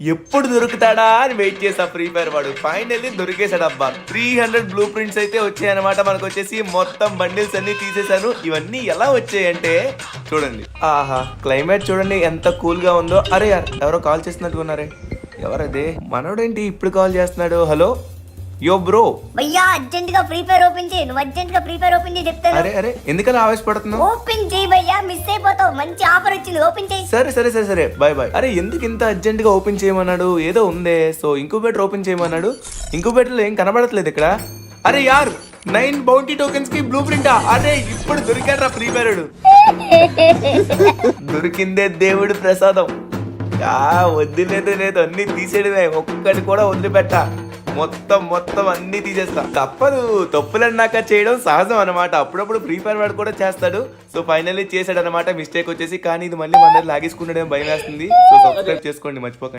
ఎప్పుడు దొరుకుతాడా అని వెయిట్ చేసా ఫ్రీ ఫైర్ వాడు. ఫైనల్లీ దొరికేశాడు అబ్బా త్రీ హండ్రెడ్ బ్లూ ప్రింట్స్ అయితే వచ్చాయి అనమాట మనకు వచ్చేసి మొత్తం బండిల్స్ అన్ని తీసేశాను. ఇవన్నీ ఎలా వచ్చాయంటే చూడండి. ఆహా క్లైమేట్ చూడండి ఎంత కూల్గా ఉందో. అరే యార్ ఎవరో కాల్ చేస్తున్నట్టుకున్నారే ఎవరదే? మనోడేంటి ఇప్పుడు కాల్ చేస్తున్నాడు? హలో యో బ్రో భయ్యా అర్జెంట్గా ఫ్రీ ఫైర్ ఓపెన్ చేయి. నువ్వు అర్జెంట్గా ఫ్రీ ఫైర్ ఓపెన్ చేయి చెప్తాను. అరే అరే ఎందుకలా ఆవేశపడుతున్నావు? ఓపెన్ చేయి భయ్యా మిస్ అయిపోతావు. మంచి ఆఫర్ వచ్చింది. ఓపెన్ చేయి. సరే సరే సరే సరే. బాయ్ బాయ్ అరే ఎందుకు ఇంత అర్జెంట్గా ఓపెన్ చేయమన్నాడు? ఏదో ఉందే. సో ఇంక్యుబేటర్ ఓపెన్ చేయమన్నాడు. ఇంక్యుబేటర్లో ఏం కనబడట్లేదు ఇక్కడ. అరే యార్ నైన్ బౌంటీ టోకెన్స్కి బ్లూ ప్రింటా అరే ఇప్పుడు దొరికాడు రా ఫ్రీ ఫైర్ దొరికిందే దేవుడి ప్రసాదం. ఆ వదిలేదు లేదు. అన్ని తీసేయడమే. ఒక్కటి కూడా వదిలిపెట్ట. మొత్తం మొత్తం అన్ని తీసేస్తా. తప్పదు. తప్పులన్నాక చేయడం సహజం అనమాట అప్పుడప్పుడు ఫ్రీ ఫైర్ వాడు కూడా చేస్తాడు. సో ఫైనల్లీ చేశాడు అనమాట మిస్టేక్ వచ్చేసి కానీ ఇది మళ్ళీ మన దగ్గర లాగేసుకున్నాడేమో భయం వేస్తుంది. సో సబ్స్క్రైబ్ చేసుకోండి మర్చిపోకండి.